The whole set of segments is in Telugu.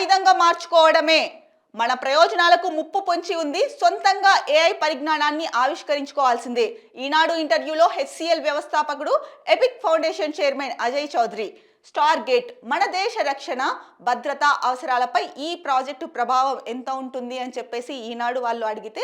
ఆయుధంగా మార్చుకోవడమే. మన ప్రయోజనాలకు ముప్పు పొంచి ఉంది. సొంతంగా ఏఐ పరిజ్ఞానాన్ని ఆవిష్కరించుకోవాల్సిందే. ఈనాడు ఇంటర్వ్యూలో హెచ్సిఎల్ వ్యవస్థాపకుడు epic foundation chairman Ajay Chaudhary. Star gate మన దేశ రక్షణ భద్రతా అవసరాలపై ఈ ప్రాజెక్టు ప్రభావం ఎంత ఉంటుంది అని చెప్పేసి ఈనాడు వాళ్ళు అడిగితే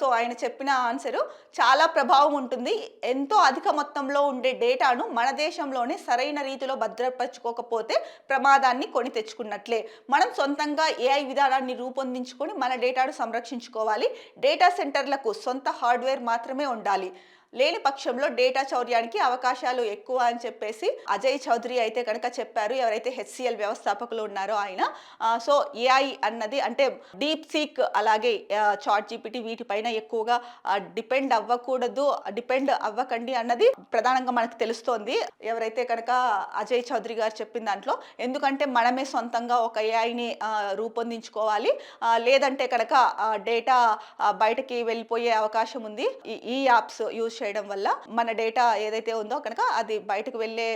సో ఆయన చెప్పిన ఆన్సరు చాలా ప్రభావం ఉంటుంది. ఎంతో అధిక మొత్తంలో ఉండే డేటాను మన దేశంలోనే సరైన రీతిలో భద్రపరచుకోకపోతే ప్రమాదాన్ని కొని తెచ్చుకున్నట్లే. మనం సొంతంగా ఏఐ విధానాన్ని రూపొందించుకొని మన డేటాను సంరక్షించుకోవాలి. డేటా సెంటర్లకు సొంత హార్డ్వేర్ మాత్రమే ఉండాలి. లేని పక్షంలో డేటా చౌర్యానికి అవకాశాలు ఎక్కువ అని చెప్పేసి అజయ్ చౌదరి అయితే కనుక చెప్పారు. ఎవరైతే హెచ్సిఎల్ వ్యవస్థాపకులు ఉన్నారో ఆయన. సో ఏఐ అన్నది అంటే డీప్ సీక్ అలాగే చాట్ జీపీటీ వీటిపైన ఎక్కువగా డిపెండ్ అవ్వకూడదు డిపెండ్ అవ్వకండి అన్నది ప్రధానంగా మనకు తెలుస్తోంది. ఎవరైతే కనుక అజయ్ చౌదరి గారు చెప్పిన దాంట్లో. ఎందుకంటే మనమే సొంతంగా ఒక ఏఐని రూపొందించుకోవాలి. లేదంటే కనుక డేటా బయటకి వెళ్ళిపోయే అవకాశం ఉంది. ఈ- ఈ యాప్స్ యూజ్ చేయడం వల్ల మన డేటా ఏదైతే ఉందో కనుక అది బయటకు వెళ్ళే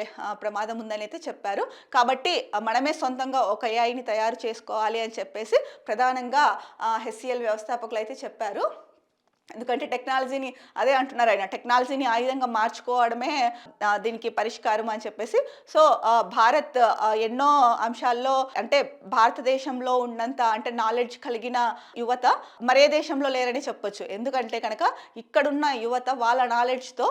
ప్రమాదం ఉందని అయితే చెప్పారు. కాబట్టి మనమే సొంతంగా ఒక ఏఐని తయారు చేసుకోవాలి అని చెప్పేసి ప్రధానంగా హెచ్సిఎల్ వ్యవస్థాపకులు అయితే చెప్పారు. ఎందుకంటే టెక్నాలజీని అదే అంటున్నారు ఆయన టెక్నాలజీని ఆయుధంగా మార్చుకోవడమే దీనికి పరిష్కారం అని చెప్పేసి. సో భారత్ ఎన్నో అంశాల్లో అంటే భారతదేశంలో ఉన్నంత అంటే నాలెడ్జ్ కలిగిన యువత మరే దేశంలో లేరని చెప్పొచ్చు. ఎందుకంటే కనుక ఇక్కడున్న యువత వాళ్ళ నాలెడ్జ్తో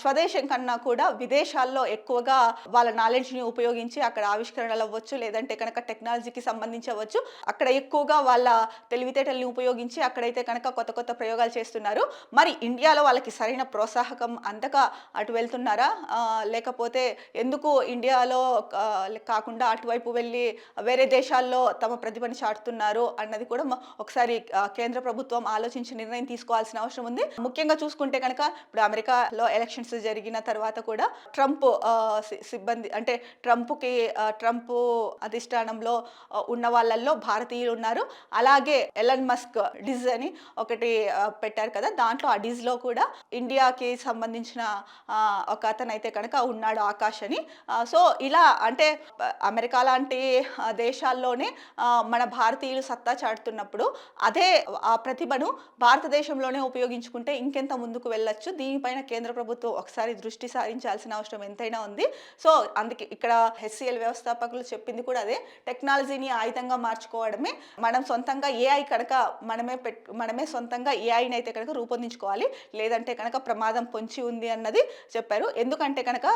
స్వదేశం కన్నా కూడా విదేశాల్లో ఎక్కువగా వాళ్ళ నాలెడ్జ్ని ఉపయోగించి అక్కడ ఆవిష్కరణలు అవ్వచ్చు లేదంటే కనుక టెక్నాలజీకి సంబంధించి అవ్వచ్చు. అక్కడ ఎక్కువగా వాళ్ళ తెలివితేటల్ని ఉపయోగించి అక్కడైతే కనుక కొత్త కొత్త ప్రయోగాలు చేస్తున్నారు. మరి ఇండియాలో వాళ్ళకి సరైన ప్రోత్సాహకం అందక అటు వెళ్తున్నారా? లేకపోతే ఎందుకు ఇండియాలో కాకుండా అటువైపు వెళ్ళి వేరే దేశాల్లో తమ ప్రతిభని చాటుతున్నారు అన్నది కూడా ఒకసారి కేంద్ర ప్రభుత్వం ఆలోచించి నిర్ణయం తీసుకోవాల్సిన అవసరం ఉంది. ముఖ్యంగా చూసుకుంటే కనుక ఇప్పుడు అమెరికాలో ఎలక్షన్స్ జరిగిన తర్వాత కూడా ట్రంప్ సిబ్బంది అంటే ట్రంప్కి ట్రంప్ అధిష్టానంలో ఉన్న వాళ్ళల్లో భారతీయులు ఉన్నారు. అలాగే ఎలన్ మస్క్ డిజ్ అని ఒకటి పెట్టారు. పెట్టారు కదా దాంట్లో అడీస్లో కూడా ఇండియాకి సంబంధించిన ఒక అతను అయితే కనుక ఉన్నాడు ఆకాష్ అని. సో ఇలా అంటే అమెరికా లాంటి దేశాల్లోనే మన భారతీయులు సత్తా చాటుతున్నప్పుడు అదే ఆ ప్రతిభను భారతదేశంలోనే ఉపయోగించుకుంటే ఇంకెంత ముందుకు వెళ్ళొచ్చు. దీనిపైన కేంద్ర ప్రభుత్వం ఒకసారి దృష్టి సారించాల్సిన అవసరం ఎంతైనా ఉంది. సో అందుకే ఇక్కడ హెచ్సిఎల్ వ్యవస్థాపకులు చెప్పింది కూడా అదే టెక్నాలజీని ఆయుధంగా మార్చుకోవడమే. మనం సొంతంగా ఏఐ కనుక మనమే పెట్ మనమే సొంతంగా ఏఐని అయితే కనుక రూపొందించుకోవాలి. లేదంటే కనుక ప్రమాదం పొంచి ఉంది అన్నది చెప్పారు. ఎందుకంటే కనుక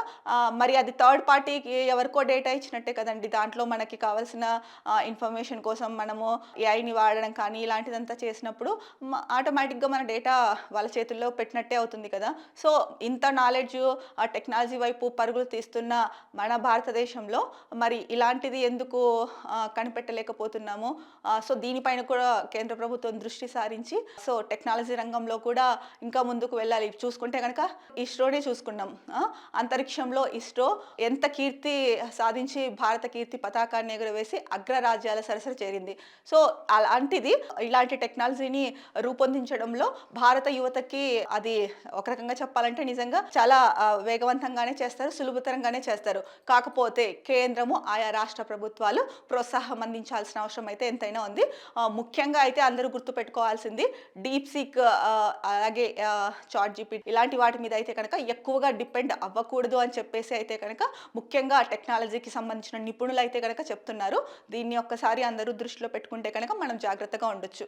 మరి అది థర్డ్ పార్టీకి ఎవరికో డేటా ఇచ్చినట్టే కదండి. దాంట్లో మనకి కావాల్సిన ఇన్ఫర్మేషన్ కోసం మనము ఏఐని వాడడం కానీ ఇలాంటిదంతా చేసినప్పుడు ఆటోమేటిక్గా మన డేటా వాళ్ళ చేతుల్లో పెట్టినట్టే అవుతుంది కదా. సో ఇంత నాలెడ్జ్ ఆ టెక్నాలజీ వైపు పరుగులు తీస్తున్న మన భారతదేశంలో మరి ఇలాంటిది ఎందుకు కనిపెట్టలేకపోతున్నాము? సో దీనిపైన కూడా కేంద్ర ప్రభుత్వం దృష్టి సారించి సో టెక్నాలజీ రంగంలో కూడా ఇంకా ముందుకు వెళ్ళాలి. చూసుకుంటే కనుక ఇస్రోనే చూసుకున్నాం. అంతరిక్షంలో ఇస్రో ఎంత కీర్తి సాధించి భారత కీర్తి పతాకాన్ని ఎగురవేసి అగ్రరాజ్యాల సరసర చేరింది. సో అలాంటిది ఇలాంటి టెక్నాలజీని రూపొందించడంలో భారత యువతకి అది ఒక రకంగా చెప్పాలంటే నిజంగా చాలా వేగవంతంగానే చేస్తారు సులభతరంగానే చేస్తారు. కాకపోతే కేంద్రము ఆయా రాష్ట్ర ప్రభుత్వాలు ప్రోత్సాహం అందించాల్సిన అవసరం అయితే ఎంతైనా ఉంది. ముఖ్యంగా అయితే అందరూ గుర్తుపెట్టుకోవాల్సింది డీప్ సీక్ అలాగే చాట్ జీపీ ఇలాంటి వాటి మీద అయితే కనుక ఎక్కువగా డిపెండ్ అవ్వకూడదు అని చెప్పేసి అయితే కనుక ముఖ్యంగా టెక్నాలజీకి సంబంధించిన నిపుణులు అయితే కనుక చెప్తున్నారు. దీన్ని ఒక్కసారి అందరూ దృష్టిలో పెట్టుకుంటే కనుక మనం జాగ్రత్తగా ఉండొచ్చు.